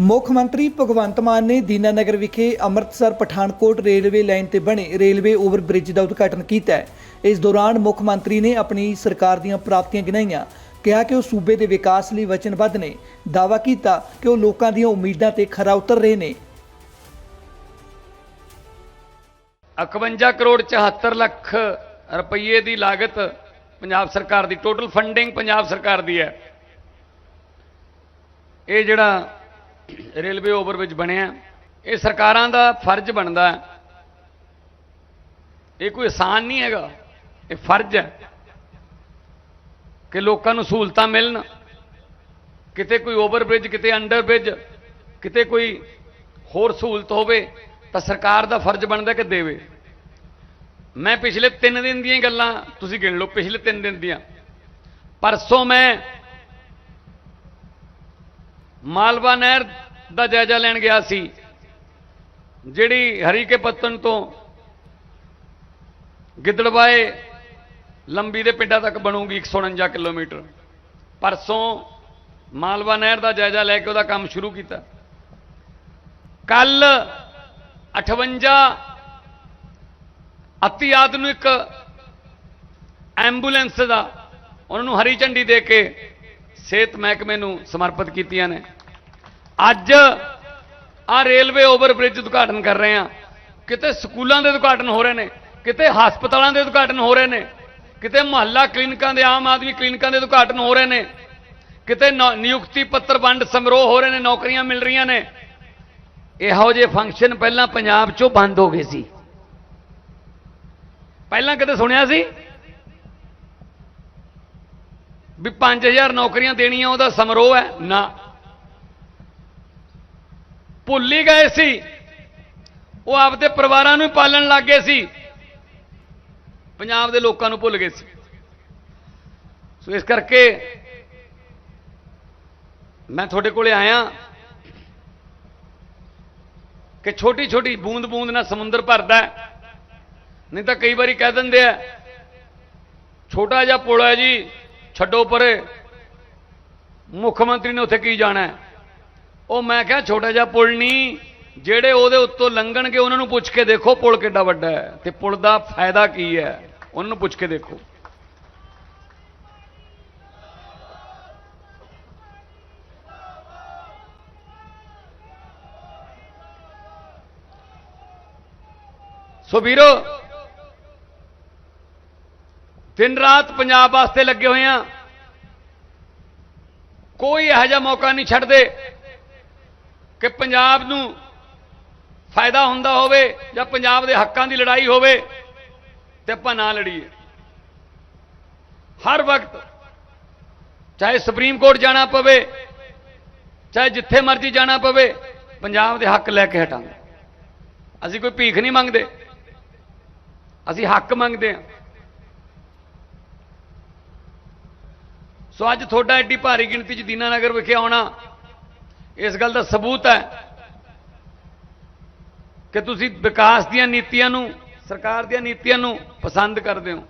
ਮੁੱਖ ਮੰਤਰੀ ਭਗਵੰਤ ਮਾਨ ਨੇ ਦੀਨਾਨਗਰ ਵਿਖੇ ਅੰਮ੍ਰਿਤਸਰ ਪਠਾਨਕੋਟ ਰੇਲਵੇ ਲਾਈਨ ਤੇ ਬਣੇ ਰੇਲਵੇ ਓਵਰ ਬ੍ਰਿਜ ਦਾ ਉਦਘਾਟਨ ਕੀਤਾ ਹੈ। ਇਸ ਦੌਰਾਨ ਮੁੱਖ ਮੰਤਰੀ ਨੇ ਆਪਣੀ ਸਰਕਾਰ ਦੀਆਂ ਪ੍ਰਾਪਤੀਆਂ ਗਿਣਾਈਆਂ, ਕਿਹਾ ਕਿ ਉਹ ਸੂਬੇ ਦੇ ਵਿਕਾਸ ਲਈ ਵਚਨਬੱਧ ਨੇ, ਦਾਅਵਾ ਕੀਤਾ ਕਿ ਉਹ ਲੋਕਾਂ ਦੀਆਂ ਉਮੀਦਾਂ ਤੇ ਖਰਾ ਉਤਰ ਰਹੇ ਨੇ। 51 ਕਰੋੜ 74 ਲੱਖ ਰੁਪਏ ਦੀ ਲਾਗਤ ਪੰਜਾਬ ਸਰਕਾਰ ਦੀ ਟੋਟਲ ਫੰਡਿੰਗ ਪੰਜਾਬ ਸਰਕਾਰ ਦੀ ਹੈ। ਇਹ ਜਿਹੜਾ ਰੇਲਵੇ ਓਵਰਬ੍ਰਿਜ ਬਣਿਆ ਇਹ ਸਰਕਾਰਾਂ ਦਾ ਫਰਜ਼ ਬਣਦਾ ਇਹ ਕੋਈ ਆਸਾਨ ਨਹੀਂ ਹੈਗਾ। ਇਹ ਫਰਜ਼ ਹੈ ਕਿ ਲੋਕਾਂ ਨੂੰ ਸਹੂਲਤਾਂ ਮਿਲਣ। ਕਿਤੇ ਕੋਈ ਓਵਰਬ੍ਰਿਜ ਕਿਤੇ ਅੰਡਰਬ੍ਰਿਜ ਕਿਤੇ ਕੋਈ ਹੋਰ ਸਹੂਲਤ ਹੋਵੇ ਤਾਂ ਸਰਕਾਰ ਦਾ ਫਰਜ਼ ਬਣਦਾ ਕਿ ਦੇਵੇ। ਮੈਂ ਪਿਛਲੇ 3 ਦਿਨ ਦੀਆਂ ਗੱਲਾਂ ਤੁਸੀਂ ਗਿਣ ਲਓ, ਪਿਛਲੇ 3 ਦਿਨ ਦੀਆਂ। ਪਰਸੋਂ ਮੈਂ ਮਾਲਵਾ ਨਹਿਰ ਦਾ ਜਾਇਜ਼ਾ ਲੈਣ ਗਿਆ ਸੀ, ਜਿਹੜੀ ਹਰੀਕੇ ਪੱਤਨ ਤੋਂ ਗਿੱਦੜਵਾਏ ਲੰਬੀ ਦੇ ਪਿੰਡਾਂ ਤੱਕ ਬਣੂਗੀ 149 ਕਿਲੋਮੀਟਰ। ਪਰਸੋਂ ਮਾਲਵਾ ਨਹਿਰ ਦਾ ਜਾਇਜ਼ਾ ਲੈ ਕੇ ਉਹਦਾ ਕੰਮ ਸ਼ੁਰੂ ਕੀਤਾ। ਕੱਲ 58 ਅਤੀ ਆਧੁਨਿਕ ਐਂਬੂਲੈਂਸ ਦਾ, ਉਹਨਾਂ ਨੂੰ ਹਰੀ ਝੰਡੀ ਦੇ ਕੇ ਸਿਹਤ ਮਹਿਕਮੇ ਨੂੰ ਸਮਰਪਿਤ ਕੀਤੀਆਂ ਨੇ। ਅੱਜ ਆ ਰੇਲਵੇ ਓਵਰ ਬ੍ਰਿਜ ਉਦਘਾਟਨ ਕਰ ਰਹੇ ਆ ਕਿਤੇ ਸਕੂਲਾਂ ਦੇ ਉਦਘਾਟਨ ਹੋ ਰਹੇ ਨੇ, ਕਿਤੇ ਹਸਪਤਾਲਾਂ ਦੇ ਉਦਘਾਟਨ ਹੋ ਰਹੇ ਨੇ, ਕਿਤੇ ਮੁਹੱਲਾ ਕਲੀਨਿਕਾਂ ਦੇ, ਆਮ ਆਦਮੀ ਕਲੀਨਿਕਾਂ ਦੇ ਉਦਘਾਟਨ ਹੋ ਰਹੇ ਨੇ, ਕਿਤੇ ਨੌ- ਨਿਯੁਕਤੀ ਪੱਤਰ ਵੰਡ ਸਮਾਰੋਹ ਹੋ ਰਹੇ ਨੇ, ਨੌਕਰੀਆਂ ਮਿਲ ਰਹੀਆਂ ਨੇ। ਇਹੋ ਜਿਹੇ ਫੰਕਸ਼ਨ ਪਹਿਲਾਂ ਪੰਜਾਬ 'ਚੋਂ ਬੰਦ ਹੋ ਗਏ ਸੀ। ਪਹਿਲਾਂ ਕਦੇ ਸੁਣਿਆ ਸੀ? ਵੀ 5000 ਨੌਕਰੀਆਂ ਦੇਣੀਆਂ, ਉਹਦਾ ਸਮਾਰੋਹ ਹੈ? ਨਾ। ਭੁੱਲ ਹੀ ਗਏ ਸੀ। ਉਹ ਆਪਦੇ ਪਰਿਵਾਰਾਂ ਨੂੰ ਹੀ ਪਾਲਣ ਲੱਗ ਗਏ ਸੀ। ਪੰਜਾਬ ਦੇ ਲੋਕਾਂ ਨੂੰ ਭੁੱਲ ਗਏ ਸੀ। ਸੋ ਇਸ ਕਰਕੇ ਮੈਂ ਤੁਹਾਡੇ ਕੋਲੇ ਆਇਆ ਕਿ ਛੋਟੀ ਛੋਟੀ ਬੂੰਦ ਬੂੰਦ ਨਾਲ ਸਮੁੰਦਰ ਭਰਦਾ ਨਹੀਂ ਤਾਂ ਕਈ ਵਾਰੀ ਕਹਿ ਦਿੰਦੇ ਆ, ਛੋਟਾ ਜਿਹਾ ਪੁਲ ਹੈ ਜੀ ਛੱਡੋ ਪਰੇ। ਮੁੱਖ ਮੰਤਰੀ ਨੇ ਉੱਥੇ ਕੀ ਜਾਣਾ? ਉਹ ਮੈਂ ਕਿਹਾ ਛੋਟਾ ਜਿਹਾ ਪੁਲ ਨਹੀਂ, ਜਿਹੜੇ ਉਹਦੇ ਉੱਤੋਂ ਲੰਘਣਗੇ, ਉਹਨਾਂ ਨੂੰ ਪੁੱਛ ਕੇ ਦੇਖੋ ਪੁਲ ਕਿੱਡਾ ਵੱਡਾ ਹੈ ਤੇ ਪੁਲ ਦਾ ਫਾਇਦਾ ਕੀ ਹੈ, ਉਹਨਾਂ ਨੂੰ ਪੁੱਛ ਕੇ ਦੇਖੋ। ਸੋ ਵੀਰੋ ਦਿਨ ਰਾਤ ਪੰਜਾਬ ਵਾਸਤੇ ਲੱਗੇ ਹੋਏ ਆ। ਕੋਈ ਇਹੋ ਜਿਹਾ ਮੌਕਾ ਨਹੀਂ ਛੱਡਦੇ ਕਿ ਪੰਜਾਬ ਨੂੰ ਫਾਇਦਾ ਹੁੰਦਾ ਹੋਵੇ ਜਾਂ ਪੰਜਾਬ ਦੇ ਹੱਕਾਂ ਦੀ ਲੜਾਈ ਹੋਵੇ ਤੇ ਆਪਾਂ ਨਾ ਲੜੀਏ। ਹਰ ਵਕਤ ਚਾਹੇ ਸੁਪਰੀਮ ਕੋਰਟ ਜਾਣਾ ਪਵੇ, ਚਾਹੇ ਜਿੱਥੇ ਮਰਜ਼ੀ ਜਾਣਾ ਪਵੇ, ਪੰਜਾਬ ਦੇ ਹੱਕ ਲੈ ਕੇ ਹਟਾਂਗੇ। ਅਸੀਂ ਕੋਈ ਭੀਖ ਨਹੀਂ ਮੰਗਦੇ। ਅਸੀਂ ਹੱਕ ਮੰਗਦੇ ਹਾਂ ਸੋ ਅੱਜ ਤੁਹਾਡਾ ਐਡੀ ਭਾਰੀ ਗਿਣਤੀ 'ਚ ਦੀਨਾਨਗਰ ਵਿਖੇ ਆਉਣਾ ਇਸ ਗੱਲ ਦਾ ਸਬੂਤ ਹੈ ਕਿ ਤੁਸੀਂ ਵਿਕਾਸ ਦੀਆਂ ਨੀਤੀਆਂ ਨੂੰ, ਸਰਕਾਰ ਦੀਆਂ ਨੀਤੀਆਂ ਨੂੰ ਪਸੰਦ ਕਰਦੇ ਹੋ।